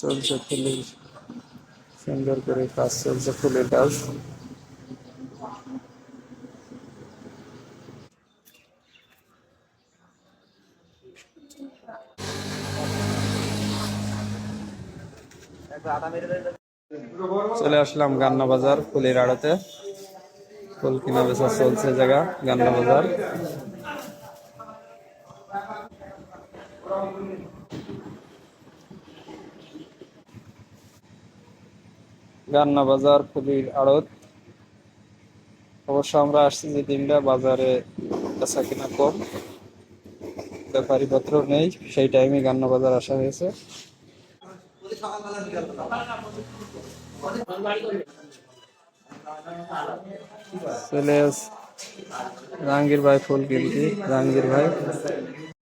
চলছে ফুলের সুন্দর করে কাজ চলছে ফুলের কাজ চলে আসলাম গান্না বাজার ফুলের আড়তে। ফুল কিনা বেচা চলছে জায়গা, গান্না বাজার। গান্না বাজার ফুলের আড়ত। অবশ্য আমরা আসছি যে দিনটা বাজারে বেচা কিনা কম। ব্যাপারী পত্র নেই, সেই টাইমে গান্না বাজার আসা হয়েছে। জাহাঙ্গীর ভাই ফুল কিনছি জাহাঙ্গীর ভাই।